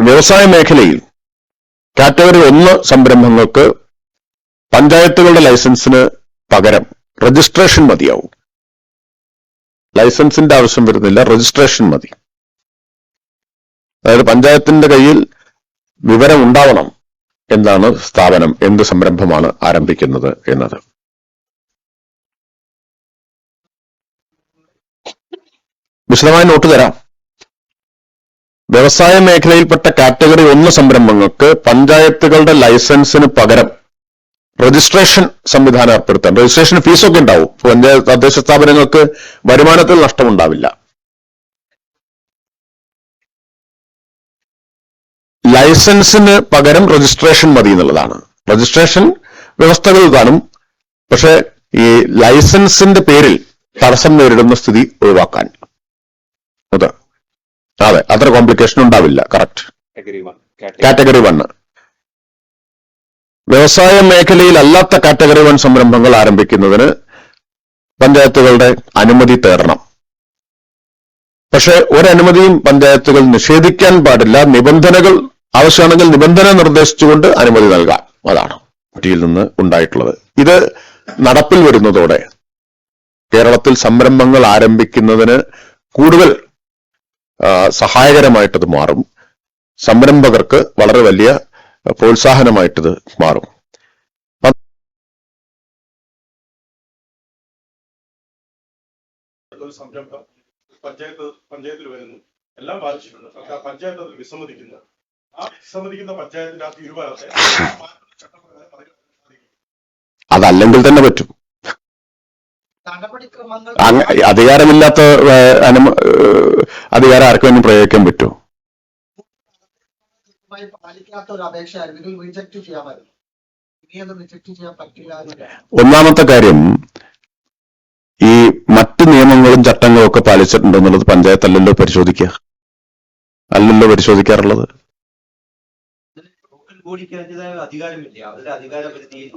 വ്യവസായ മേഖലയിൽ കാറ്റഗറി ഒന്ന് സംരംഭങ്ങൾക്ക് പഞ്ചായത്തുകളുടെ ലൈസൻസിന് പകരം രജിസ്ട്രേഷൻ മതിയാവും. ലൈസൻസിന്റെ ആവശ്യം വരുന്നില്ല രജിസ്ട്രേഷൻ മതി. അതായത് പഞ്ചായത്തിന്റെ കയ്യിൽ വിവരം ഉണ്ടാവണം എന്താണ് സ്ഥാപനം എന്ത് സംരംഭമാണ് ആരംഭിക്കുന്നത് എന്നത്. വിശദമായ നോട്ട് തരാം. വ്യവസായ മേഖലയിൽപ്പെട്ട കാറ്റഗറി ഒന്ന് സംരംഭങ്ങൾക്ക് പഞ്ചായത്തുകളുടെ ലൈസൻസിന് പകരം രജിസ്ട്രേഷൻ സംവിധാനം ഏർപ്പെടുത്താൻ. രജിസ്ട്രേഷൻ ഫീസൊക്കെ ഉണ്ടാവും. പഞ്ചായത്ത് തദ്ദേശ സ്ഥാപനങ്ങൾക്ക് വരുമാനത്തിൽ നഷ്ടമുണ്ടാവില്ല. ലൈസൻസിന് പകരം രജിസ്ട്രേഷൻ മതി എന്നുള്ളതാണ്. രജിസ്ട്രേഷൻ വ്യവസ്ഥകൾ കാണും. പക്ഷെ ഈ ലൈസൻസിന്റെ പേരിൽ തടസ്സം നേരിടുന്ന സ്ഥിതി ഒഴിവാക്കാൻ. അതെ അതെ അത്ര കോംപ്ലിക്കേഷൻ ഉണ്ടാവില്ല. കറക്റ്റ്. കാറ്റഗറി വൺ വ്യവസായ മേഖലയിൽ അല്ലാത്ത കാറ്റഗറി വൺ സംരംഭങ്ങൾ ആരംഭിക്കുന്നതിന് പഞ്ചായത്തുകളുടെ അനുമതി തേടണം. പക്ഷെ ഒരനുമതിയും പഞ്ചായത്തുകൾ നിഷേധിക്കാൻ പാടില്ല. നിബന്ധനകൾ ആവശ്യമാണെങ്കിൽ നിബന്ധന നിർദ്ദേശിച്ചുകൊണ്ട് അനുമതി നൽകാം അതാണ് ടിയിൽ നിന്ന് ഉണ്ടായിട്ടുള്ളത്. ഇത് നടപ്പിൽ വരുന്നതോടെ കേരളത്തിൽ സംരംഭങ്ങൾ ആരംഭിക്കുന്നതിന് കൂടുതൽ സഹായകരമായിട്ടത് മാറും. സംരംഭകർക്ക് വളരെ വലിയ പ്രോത്സാഹനമായിട്ടത് മാറും. ഒരു സംരംഭം പഞ്ചായത്ത് പഞ്ചായത്തിൽ വരുന്നു. എല്ലാം ബാധിച്ചിട്ടുണ്ട്. പക്ഷെ ആ പഞ്ചായത്ത് അതിൽ വിസമ്മതിക്കുന്നു ആ വിസമ്മതിക്കുന്ന പഞ്ചായത്തിന്റെ ആ തീരുമാനത്തെ ചട്ടപ്രകാരം മറികടക്കാൻ അതല്ലെങ്കിൽ തന്നെ പറ്റും. അധികാരമില്ലാത്ത അധികാരം ആർക്കും ഇനി പ്രയോഗിക്കാൻ പറ്റുമോ ഒന്നാമത്തെ കാര്യം ഈ മറ്റ് നിയമങ്ങളും ചട്ടങ്ങളും ഒക്കെ പാലിച്ചിട്ടുണ്ടോ എന്നുള്ളത് പഞ്ചായത്ത് അല്ലല്ലോ പരിശോധിക്കുക. അല്ലല്ലോ പരിശോധിക്കാറുള്ളത് ലോക്കൽ ബോഡിക്ക് അതിന്റെതായ അധികാരമില്ല അവരുടെ അധികാര പരിധിയിൽ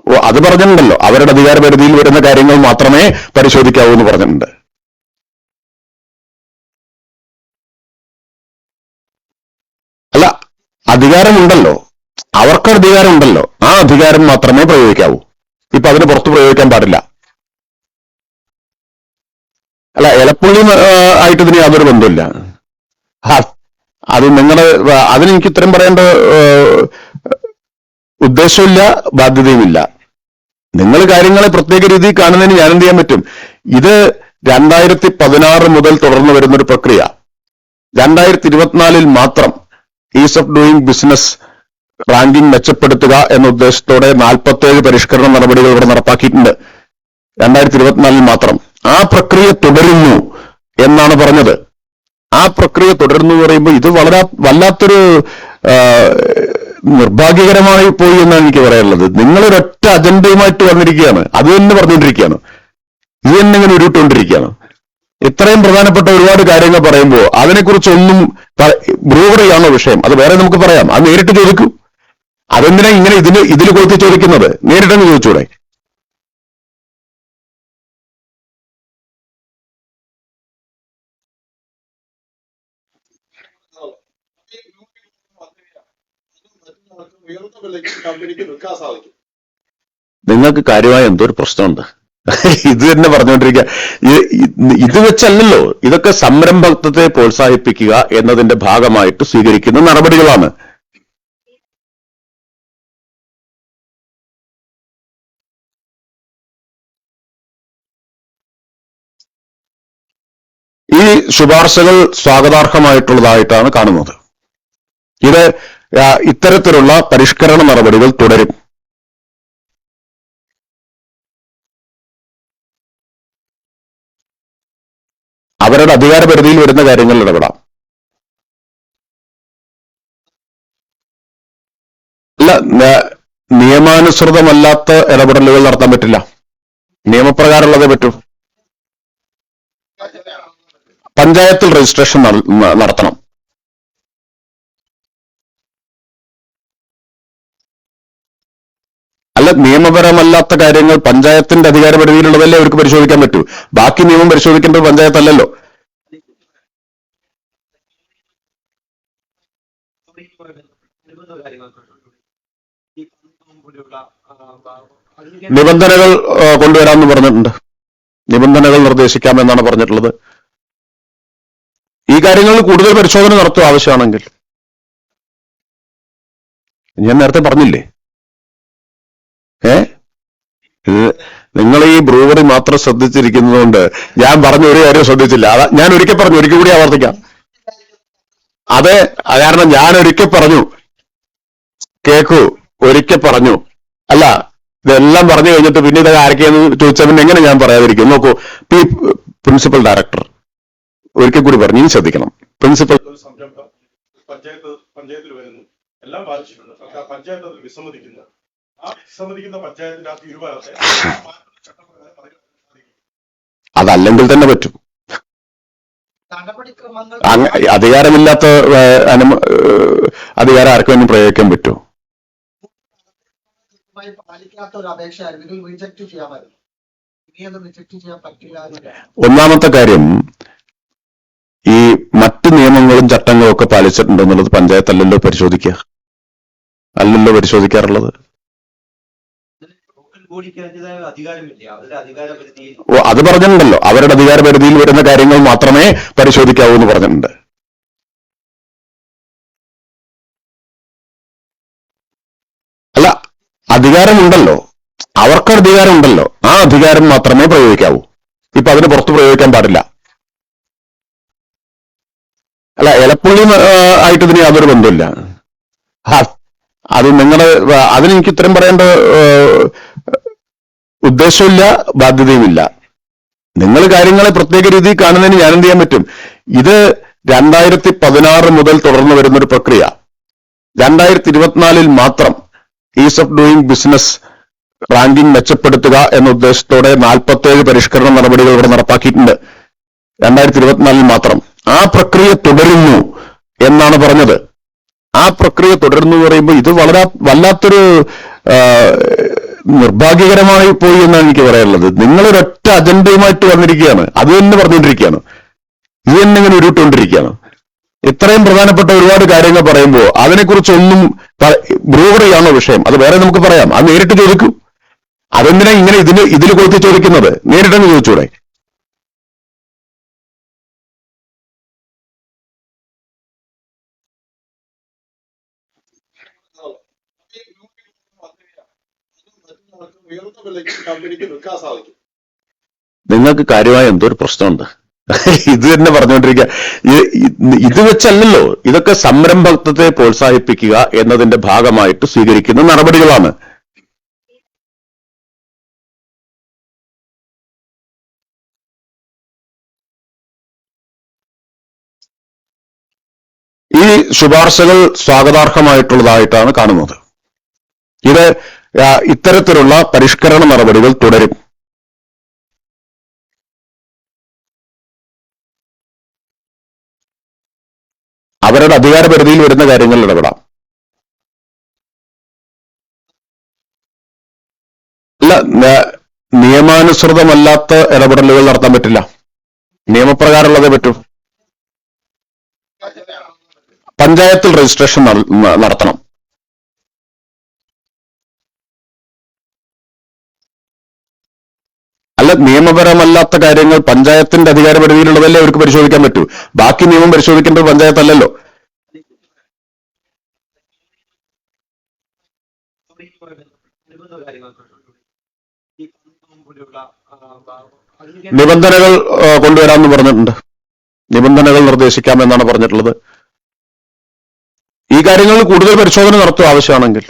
ഓ അത് പറഞ്ഞിട്ടുണ്ടല്ലോ. അവരുടെ അധികാര പരിധിയിൽ വരുന്ന കാര്യങ്ങൾ മാത്രമേ പരിശോധിക്കാവൂ എന്ന് പറഞ്ഞിട്ടുണ്ട്. അല്ല അധികാരമുണ്ടല്ലോ. അവർക്ക് അധികാരമുണ്ടല്ലോ. ആ അധികാരം മാത്രമേ പ്രയോഗിക്കാവൂ. ഇപ്പൊ അതിന് പുറത്ത് പ്രയോഗിക്കാൻ പാടില്ല. അല്ല എലപ്പുള്ളി ആയിട്ട് ഇതിന് യാതൊരു ബന്ധമില്ല അത് നിങ്ങളുടെ അതിന് എനിക്ക് ഇത്രയും പറയേണ്ട ഉദ്ദേശമില്ല ബാധ്യതയുമില്ല. നിങ്ങൾ കാര്യങ്ങളെ പ്രത്യേക രീതിയിൽ കാണുന്നതിന് ഞാൻ എന്ത് ചെയ്യാൻ പറ്റും? ഇത് രണ്ടായിരത്തി പതിനാറ് മുതൽ തുടർന്ന് വരുന്ന ഒരു പ്രക്രിയ. രണ്ടായിരത്തി ഇരുപത്തിനാലിൽ മാത്രം ease of doing business ranking മെച്ചപ്പെടുത്തുക എന്ന ഉദ്ദേശത്തോടെ നാൽപ്പത്തേഴ് പരിഷ്കരണ നടപടികൾ ഇവിടെ നടപ്പാക്കിയിട്ടുണ്ട്. രണ്ടായിരത്തി ഇരുപത്തിനാലിൽ മാത്രം. ആ പ്രക്രിയ തുടരുന്നു എന്നാണ് പറഞ്ഞത്. ആ പ്രക്രിയ തുടരുന്നു എന്ന് പറയുമ്പോൾ ഇത് വളരെ വല്ലാത്തൊരു നിർഭാഗ്യകരമായി പോയി എന്നാണ് എനിക്ക് പറയാനുള്ളത്. നിങ്ങൾ ഒരൊറ്റ അജണ്ടയുമായിട്ട് വന്നിരിക്കുകയാണ്. അത് തന്നെ പറഞ്ഞുകൊണ്ടിരിക്കുകയാണ്. ഇത് തന്നെ ഇങ്ങനെ ഉരുട്ടുകൊണ്ടിരിക്കുകയാണ് ഇത്രയും പ്രധാനപ്പെട്ട ഒരുപാട് കാര്യങ്ങൾ പറയുമ്പോൾ അതിനെക്കുറിച്ചൊന്നും ബ്രൂവറിയാണോ വിഷയം? അത് വേറെ നമുക്ക് പറയാം. അത് നേരിട്ട് ചോദിക്കൂ. അതെന്തിനാ ഇങ്ങനെ ഇതിന് ഇതിൽ കൊടുത്ത് ചോദിക്കുന്നത്? നേരിട്ടങ്ങ് ചോദിച്ചൂടെ? നിങ്ങൾക്ക് കാര്യമായ എന്തോ ഒരു പ്രശ്നമുണ്ട്. ഇത് തന്നെ പറഞ്ഞുകൊണ്ടിരിക്കുക. ഇത് വെച്ചല്ലല്ലോ. ഇതൊക്കെ സംരംഭത്വത്തെ പ്രോത്സാഹിപ്പിക്കുക എന്നതിന്റെ ഭാഗമായിട്ട് സ്വീകരിക്കുന്ന നടപടികളാണ്. ഈ ശുപാർശകൾ സ്വാഗതാർഹമായിട്ടുള്ളതായിട്ടാണ് കാണുന്നത്. ഇത് ഇത്തരത്തിലുള്ള പരിഷ്കരണ നടപടികൾ തുടരും. അവരുടെ അധികാരപരിധിയിൽ വരുന്ന കാര്യങ്ങൾ ഇടപെടാം. അല്ല നിയമാനുസൃതമല്ലാത്ത ഇടപെടലുകൾ നടത്താൻ പറ്റില്ല. നിയമപ്രകാരമുള്ളതേ പറ്റൂ. പഞ്ചായത്തിൽ രജിസ്ട്രേഷൻ നടത്തണം. അല്ല നിയമപരമല്ലാത്ത കാര്യങ്ങൾ പഞ്ചായത്തിന്റെ അധികാര പരിധിയിലുള്ളതല്ലേ അവർക്ക് പരിശോധിക്കാൻ പറ്റൂ? ബാക്കി നിയമം പരിശോധിക്കേണ്ടത് പഞ്ചായത്തല്ലല്ലോ. നിബന്ധനകൾ കൊണ്ടുവരാമെന്ന് പറഞ്ഞിട്ടുണ്ട്. നിബന്ധനകൾ നിർദ്ദേശിക്കാമെന്നാണ് പറഞ്ഞിട്ടുള്ളത്. ഈ കാര്യങ്ങളിൽ കൂടുതൽ പരിശോധന നടത്തുക ആവശ്യമാണെങ്കിൽ. ഞാൻ നേരത്തെ പറഞ്ഞില്ലേ? ഏ? നിങ്ങൾ ഈ ബ്രൂവറി മാത്രം ശ്രദ്ധിച്ചിരിക്കുന്നതുകൊണ്ട് ഞാൻ പറഞ്ഞ ഒരു കാര്യം ശ്രദ്ധിച്ചില്ല. അതാ ഞാൻ ഒരിക്കൽ പറഞ്ഞു ഒരിക്കൽ കൂടി ആവർത്തിക്കാം. അതെ കാരണം ഞാൻ ഒരിക്കൽ പറഞ്ഞു. കേക്കൂ ഒരിക്കൽ പറഞ്ഞു. അല്ല ഇതെല്ലാം പറഞ്ഞു കഴിഞ്ഞിട്ട് പിന്നെ ഇത് ആരൊക്കെയെന്ന് ചോദിച്ചാൽ പിന്നെ എങ്ങനെ ഞാൻ പറയാതിരിക്കും? നോക്കൂ പി പ്രിൻസിപ്പൽ ഡയറക്ടർ. ഒരിക്കൽ കൂടി പറഞ്ഞു ഇനി ശ്രദ്ധിക്കണം. പ്രിൻസിപ്പൽ പഞ്ചായത്ത് പഞ്ചായത്തിൽ വരുന്നു. എല്ലാം ബാധിച്ചിട്ടുണ്ട്. സർക്കാർ പഞ്ചായത്ത് വിസമ്മതിക്കുന്നു പഞ്ചായത്തിന്റെ ആ തീരുമാനത്തെ അതല്ലെങ്കിൽ തന്നെ പറ്റും. അധികാരമില്ലാത്ത അനുമ- അധികാരം ആർക്കും വേണ്ടി പ്രയോഗിക്കാൻ പറ്റുമോ ചെയ്യാൻ ഒന്നാമത്തെ കാര്യം ഈ മറ്റ് നിയമങ്ങളും ചട്ടങ്ങളും ഒക്കെ പാലിച്ചിട്ടുണ്ടോ എന്നുള്ളത് പഞ്ചായത്ത് അല്ലല്ലോ പരിശോധിക്കുക. അല്ലല്ലോ പരിശോധിക്കാറുള്ളത് ലോക്കൽ ബോഡിക്ക് അതിന്റെതായ അധികാരമില്ല അവരുടെ അധികാര പരിധിയിൽ ഓ അത് പറഞ്ഞിട്ടുണ്ടല്ലോ. അവരുടെ അധികാര പരിധിയിൽ വരുന്ന കാര്യങ്ങൾ മാത്രമേ പരിശോധിക്കാവൂ എന്ന് പറഞ്ഞിട്ടുണ്ട്. അല്ല അധികാരമുണ്ടല്ലോ. അവർക്ക് അധികാരമുണ്ടല്ലോ. ആ അധികാരം മാത്രമേ പ്രയോഗിക്കാവൂ. ഇപ്പൊ അതിന് പുറത്ത് പ്രയോഗിക്കാൻ പാടില്ല. അല്ല എലപ്പുള്ളി ആയിട്ട് ഇതിന് യാതൊരു ബന്ധമില്ല അത് നിങ്ങളുടെ അതിന് എനിക്ക് ഇത്രയും പറയേണ്ട ഉദ്ദേശമില്ല ബാധ്യതയുമില്ല. നിങ്ങൾ കാര്യങ്ങളെ പ്രത്യേക രീതിയിൽ കാണുന്നതിന് ഞാൻ എന്ത് ചെയ്യാൻ പറ്റും? ഇത് രണ്ടായിരത്തി പതിനാറ് മുതൽ തുടർന്ന് വരുന്ന ഒരു പ്രക്രിയ. രണ്ടായിരത്തി ഇരുപത്തിനാലിൽ മാത്രം ease of doing business ranking മെച്ചപ്പെടുത്തുക എന്ന ഉദ്ദേശത്തോടെ നാൽപ്പത്തേഴ് പരിഷ്കരണ നടപടികൾ ഇവിടെ നടപ്പാക്കിയിട്ടുണ്ട്. രണ്ടായിരത്തി ഇരുപത്തിനാലിൽ മാത്രം. ആ പ്രക്രിയ തുടരുന്നു എന്നാണ് പറഞ്ഞത്. ആ പ്രക്രിയ തുടരുന്നു എന്ന് പറയുമ്പോൾ ഇത് വളരെ വല്ലാത്തൊരു നിർഭാഗ്യകരമായി പോയി എന്നാണ് എനിക്ക് പറയാനുള്ളത്. നിങ്ങൾ ഒരൊറ്റ അജണ്ടയുമായിട്ട് വന്നിരിക്കുകയാണ്. അത് തന്നെ പറഞ്ഞുകൊണ്ടിരിക്കുകയാണ്. ഇത് തന്നെ ഇങ്ങനെ ഉരുട്ടുകൊണ്ടിരിക്കുകയാണ് ഇത്രയും പ്രധാനപ്പെട്ട ഒരുപാട് കാര്യങ്ങൾ പറയുമ്പോൾ അതിനെക്കുറിച്ചൊന്നും ബ്രൂവറിയാണോ വിഷയം? അത് വേറെ നമുക്ക് പറയാം. അത് നേരിട്ട് ചോദിക്കൂ. അതെന്തിനാ ഇങ്ങനെ ഇതിന് ഇതിൽ കൊടുത്ത് ചോദിക്കുന്നത്? നേരിട്ടങ്ങ് ചോദിച്ചൂടെ? ഉയർന്ന വിലയ്ക്ക് കമ്പനിക്ക് വിൽക്കാൻ സാധിക്കും. നിങ്ങൾക്ക് കാര്യമായ എന്തോ ഒരു പ്രശ്നമുണ്ട്. ഇത് തന്നെ പറഞ്ഞുകൊണ്ടിരിക്കുക. ഇത് വെച്ചല്ലല്ലോ. ഇതൊക്കെ സംരംഭത്വത്തെ പ്രോത്സാഹിപ്പിക്കുക എന്നതിന്റെ ഭാഗമായിട്ട് സ്വീകരിക്കുന്ന നടപടികളാണ്. ഈ ശുപാർശകൾ സ്വാഗതാർഹമായിട്ടുള്ളതായിട്ടാണ് കാണുന്നത്. ഇത് ഇത്തരത്തിലുള്ള പരിഷ്കരണ നടപടികൾ തുടരും. അവരുടെ അധികാരപരിധിയിൽ വരുന്ന കാര്യങ്ങളിൽ ഇടപെടാം. അല്ല നിയമാനുസൃതമല്ലാത്ത ഇടപെടലുകൾ നടത്താൻ പറ്റില്ല. നിയമപ്രകാരമുള്ളതേ പറ്റൂ. പഞ്ചായത്തിൽ രജിസ്ട്രേഷൻ നടത്തണം. അല്ല നിയമപരമല്ലാത്ത കാര്യങ്ങൾ പഞ്ചായത്തിന്റെ അധികാരപരിധിയിലുള്ളതല്ലേ അവർക്ക് പരിശോധിക്കാൻ പറ്റൂ? ബാക്കി നിയമം പരിശോധിക്കേണ്ടത് ആ, അതിന് നിബന്ധനകൾ കൊണ്ടുവരാമെന്ന് പറഞ്ഞിട്ടുണ്ട്. നിബന്ധനകൾ നിർദ്ദേശിക്കാമെന്നാണ് പറഞ്ഞിട്ടുള്ളത്. ഈ കാര്യങ്ങളിൽ കൂടുതൽ പരിശോധന നടത്തുക ആവശ്യമാണെങ്കിൽ.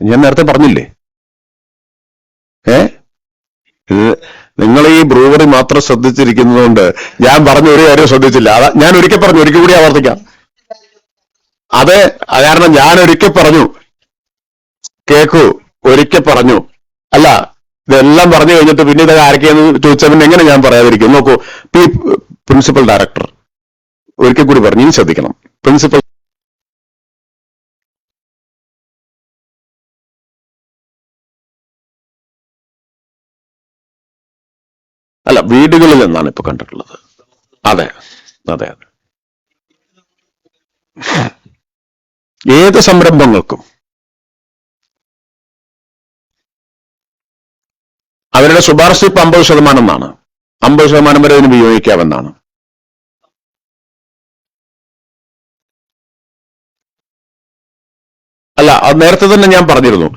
ഞാൻ നേരത്തെ പറഞ്ഞില്ലേ? ഏ? നിങ്ങൾ ഈ ബ്രൂവറി മാത്രം ശ്രദ്ധിച്ചിരിക്കുന്നതുകൊണ്ട് ഞാൻ പറഞ്ഞ ഒരു കാര്യം ശ്രദ്ധിച്ചില്ല. അതാ ഞാൻ ഒരിക്കൽ പറഞ്ഞു ഒരിക്കൽ കൂടി ആവർത്തിക്കാം. അതെ കാരണം ഞാൻ ഒരിക്കൽ പറഞ്ഞു. കേക്കൂ ഒരിക്കൽ പറഞ്ഞു. അല്ല ഇതെല്ലാം പറഞ്ഞു കഴിഞ്ഞിട്ട് പിന്നെ ഇത് ആരൊക്കെയെന്ന് ചോദിച്ചാൽ പിന്നെ എങ്ങനെ ഞാൻ പറയാതിരിക്കും? നോക്കൂ പ്രിൻസിപ്പൽ ഡയറക്ടർ. ഒരിക്കൽ കൂടി പറഞ്ഞു ഇനി ശ്രദ്ധിക്കണം. പ്രിൻസിപ്പൽ വീടുകളിൽ നിന്നാണ് ഇപ്പൊ കണ്ടിട്ടുള്ളത്? അതെ അതെ അതെ. ഏത് സംരംഭങ്ങൾക്കും അവരുടെ ശുപാർശ ഇപ്പൊ അമ്പത് ശതമാനം എന്നാണ്. അമ്പത് ശതമാനം വരെ അതിന് വിനിയോഗിക്കാമെന്നാണ്. അല്ല അത് നേരത്തെ തന്നെ ഞാൻ പറഞ്ഞിരുന്നു.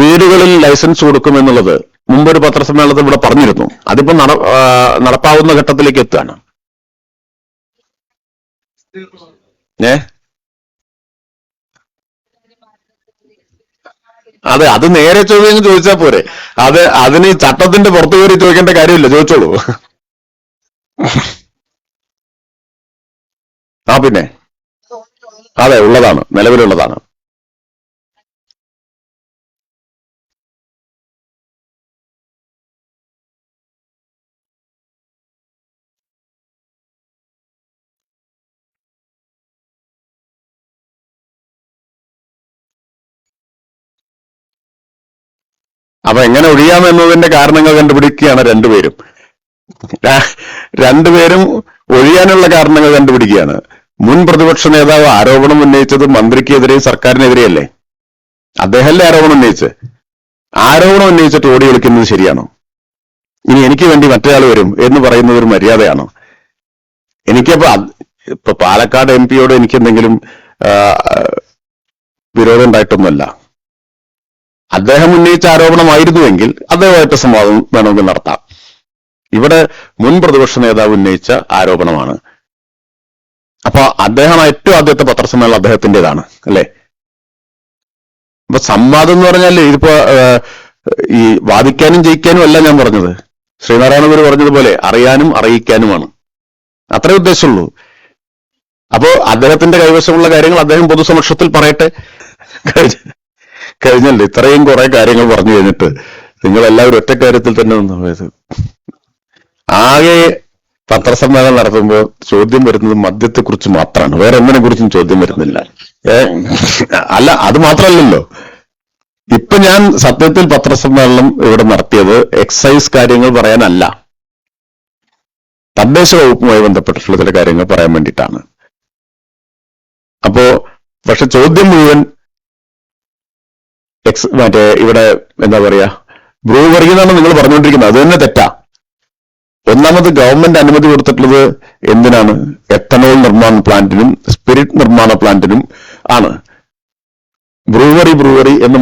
വീടുകളിൽ ലൈസൻസ് കൊടുക്കുമെന്നുള്ളത് മുമ്പൊരു പത്രസമ്മേളനത്തിൽ ഇവിടെ പറഞ്ഞിരുന്നു. അതിപ്പോ നട നടപ്പാവുന്ന ഘട്ടത്തിലേക്ക് എത്തുകയാണ്. ഏ? അതെ അത് നേരെ ചോദ്യം ചോദിച്ചാൽ പോരെ. അത് അതിന് ചട്ടത്തിന്റെ പുറത്തു കയറി ചോദിക്കേണ്ട കാര്യമില്ല ചോദിച്ചോളൂ. ആ പിന്നെ. അതെ ഉള്ളതാണ് നിലവിലുള്ളതാണ്. അപ്പൊ എങ്ങനെ ഒഴിയാം എന്നതിന്റെ കാരണങ്ങൾ കണ്ടുപിടിക്കുകയാണ് രണ്ടുപേരും. രണ്ടുപേരും ഒഴിയാനുള്ള കാരണങ്ങൾ കണ്ടുപിടിക്കുകയാണ്. മുൻ പ്രതിപക്ഷ നേതാവ് ആരോപണം ഉന്നയിച്ചത് മന്ത്രിക്കെതിരെ സർക്കാരിനെതിരെയല്ലേ? അദ്ദേഹമല്ലേ ആരോപണം ഉന്നയിച്ച് ആരോപണം ഉന്നയിച്ചിട്ട് ഓടി വിളിക്കുന്നത് ശരിയാണോ? ഇനി എനിക്ക് വേണ്ടി മറ്റേയാൾ വരും എന്ന് പറയുന്നത് ഒരു മര്യാദയാണോ? എനിക്കപ്പോ ഇപ്പൊ പാലക്കാട് എം പിയോട് എനിക്ക് എന്തെങ്കിലും വിരോധം ഉണ്ടായിട്ടൊന്നുമല്ല. അദ്ദേഹം ഉന്നയിച്ച ആരോപണമായിരുന്നുവെങ്കിൽ അദ്ദേഹമായിട്ട് സംവാദം വേണമെങ്കിൽ നടത്താം. ഇവിടെ മുൻ പ്രതിപക്ഷ നേതാവ് ഉന്നയിച്ച ആരോപണമാണ്. അപ്പൊ അദ്ദേഹമാണ് ഏറ്റവും ആദ്യത്തെ പത്രസമ്മേളനം അദ്ദേഹത്തിന്റെതാണ് അല്ലെ? അപ്പൊ സംവാദം എന്ന് പറഞ്ഞാൽ ഇതിപ്പോ ഈ വാദിക്കാനും ജയിക്കാനും അല്ല ഞാൻ പറഞ്ഞത്. ശ്രീനാരായണ ഗുരു പറഞ്ഞതുപോലെ അറിയാനും അറിയിക്കാനുമാണ്. അത്രേ ഉദ്ദേശമുള്ളൂ അപ്പോ അദ്ദേഹത്തിന്റെ കൈവശമുള്ള കാര്യങ്ങൾ അദ്ദേഹം പൊതുസമക്ഷത്തിൽ പറയട്ടെ. കഴിഞ്ഞല്ലേ? ഇത്രയും കുറെ കാര്യങ്ങൾ പറഞ്ഞു കഴിഞ്ഞിട്ട് നിങ്ങൾ എല്ലാവരും ഒറ്റ കാര്യത്തിൽ തന്നെ നിന്ന് പോയത് ആകെ പത്രസമ്മേളനം നടത്തുമ്പോൾ ചോദ്യം വരുന്നത് മദ്യത്തെക്കുറിച്ച് മാത്രമാണ്. വേറെ ഒന്നിനെ കുറിച്ചും ചോദ്യം വരുന്നില്ല. അല്ല അത് മാത്രമല്ലല്ലോ. ഇപ്പൊ ഞാൻ സത്യത്തിൽ പത്രസമ്മേളനം ഇവിടെ നടത്തിയത് എക്സൈസ് കാര്യങ്ങൾ പറയാനല്ല. തദ്ദേശ വകുപ്പുമായി ബന്ധപ്പെട്ടിട്ടുള്ള ചില കാര്യങ്ങൾ പറയാൻ വേണ്ടിയിട്ടാണ്. അപ്പോ പക്ഷെ ചോദ്യം മുഴുവൻ എക്സ് മറ്റേ ഇവിടെ എന്താ പറയാ ബ്രൂവറി എന്നാണ് നിങ്ങൾ പറഞ്ഞുകൊണ്ടിരിക്കുന്നത്. അത് തന്നെ തെറ്റാ. ഒന്നാമത് ഗവൺമെന്റ് അനുമതി കൊടുത്തിട്ടുള്ളത് എന്തിനാണ്? എത്തനോൾ നിർമ്മാണ പ്ലാന്റിനും സ്പിരിറ്റ് നിർമ്മാണ പ്ലാന്റിനും ആണ്. ബ്രൂവറി ബ്രൂവറി എന്ന്